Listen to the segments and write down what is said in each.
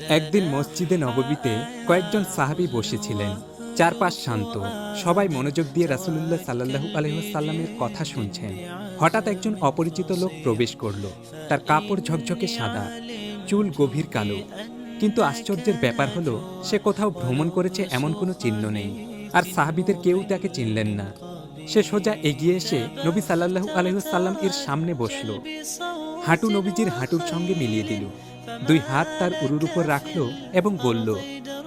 একদিন মসজিদে নববীতে কয়েকজন সাহাবী বসেছিলেন। চারপাশ শান্ত। সবাই মনোযোগ দিয়ে রাসুলুল্লাহ সাল্লাহু আলহিহাসাল্লামের কথা শুনছেন। হঠাৎ একজন অপরিচিত লোক প্রবেশ করল। তার কাপড় ঝকঝকে সাদা, চুল গভীর কালো। কিন্তু আশ্চর্যের ব্যাপার হলো, সে কোথাও ভ্রমণ করেছে এমন কোনো চিহ্ন নেই। আর সাহাবিদের কেউ তাকে চিনলেন না। সে সোজা এগিয়ে এসে নবী সাল্লাহু আলহিহাসাল্লাম এর সামনে বসল। হাঁটু নবীজির হাঁটুর সঙ্গে মিলিয়ে দিল। দুই হাত তার উরুর উপর রাখল এবং বলল,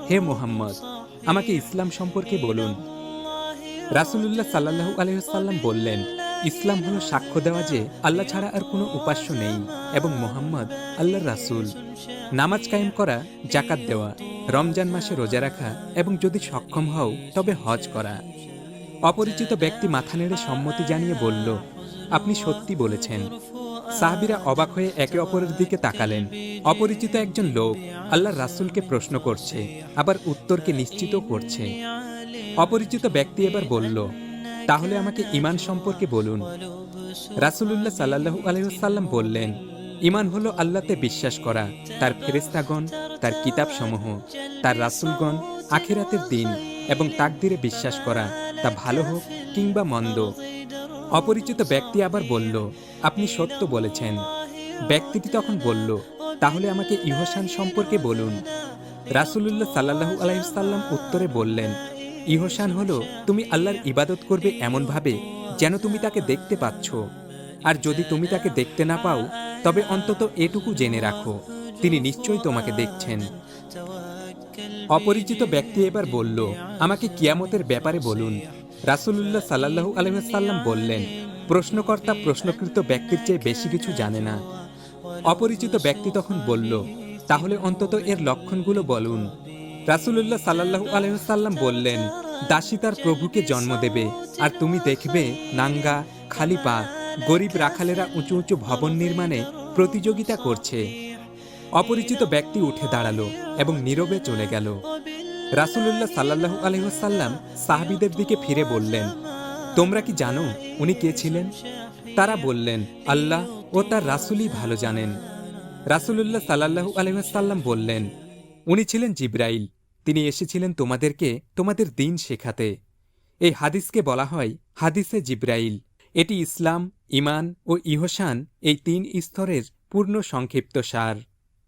হে মোহাম্মদ, আমাকে ইসলাম সম্পর্কে বলুন। রাসুলুল্লাহ সাল্লাহু আলহিহাল্লাম বললেন, ইসলাম হলো সাক্ষ্য দেওয়া যে আল্লাহ ছাড়া আর কোনো উপাস্য নেই এবং মোহাম্মদ আল্লাহর রাসূল। নামাজ কায়েম করা জাকাত দেওয়া, রমজান মাসে রোজা রাখা এবং যদি সক্ষম হও, তবে হজ করা। অপরিচিত ব্যক্তি মাথা নেড়ে সম্মতি জানিয়ে বলল, আপনি সত্যি বলেছেন। সাহাবিরা অবাক হয়ে একে অপরের দিকে তাকালেন। অপরিচিত একজন লোক আল্লাহর রাসূলকে প্রশ্ন করছে, আবার উত্তরকে নিশ্চিত করছে। অপরিচিত ব্যক্তি এবার বলল, তাহলে আমাকে ইমান সম্পর্কে বলুন। রাসূলুল্লাহ সাল্লাল্লাহু আলহিহাল্লাম বললেন ইমান হলো আল্লাহতে বিশ্বাস করা, তার ফেরেস্তাগণ তার কিতাবসমূহ, তার রাসূলগণ, আখেরাতের দিন এবং তাকদিরে বিশ্বাস করা, তা ভালো হোক কিংবা মন্দ। অপরিচিত ব্যক্তি আবার বলল, আপনি সত্য বলেছেন। ব্যক্তিটি তখন বলল, তাহলে আমাকে ইহসান সম্পর্কে বলুন। রাসূলুল্লাহ সাল্লাহু আলাইসাল্লাম উত্তরে বললেন, ইহসান হলো, তুমি আল্লাহর ইবাদত করবে এমনভাবে যেন তুমি তাকে দেখতে পাচ্ছ। আর যদি তুমি তাকে দেখতে না পাও, তবে অন্তত এটুকু জেনে রাখো, তিনি নিশ্চয়ই তোমাকে দেখছেন। অপরিচিত ব্যক্তি এবার বলল, আমাকে কিয়ামতের ব্যাপারে বলুন। রাসূলুল্লাহ সাল্লাহু আলহাম বললেন, প্রশ্নকর্তা প্রশ্নকৃত ব্যক্তির চেয়ে বেশি কিছু জানে না। অপরিচিত ব্যক্তি তখন বলল, তাহলে অন্তত এর লক্ষণগুলো বলুন। রাসূলুল্লাহ সাল্লাহু আলহাম বললেন, দাসী তার প্রভুকে জন্ম দেবে, আর তুমি দেখবে নাঙ্গা খালি পা গরিব রাখালেরা উঁচু উঁচু ভবন নির্মাণে প্রতিযোগিতা করছে। অপরিচিত ব্যক্তি উঠে দাঁড়াল এবং নীরবে চলে গেল। রাসূলুল্লাহ সাল্লাহু আলহিহাসাল্লাম সাহাবিদের দিকে ফিরে বললেন, তোমরা কি জানো উনি কে ছিলেন? তারা বললেন, আল্লাহ ও তার রাসূলই ভালো জানেন। রাসূলুল্লাহ সাল্লাহু আলহিহাসাল্লাম বললেন, উনি ছিলেন জিব্রাইল। তিনি এসেছিলেন তোমাদেরকে তোমাদের দিন শেখাতে। এই হাদিসকে বলা হয় হাদিসে জিব্রাইল। এটি ইসলাম ইমান ও ইহসান এই তিন স্তরের পূর্ণ সংক্ষিপ্ত সার।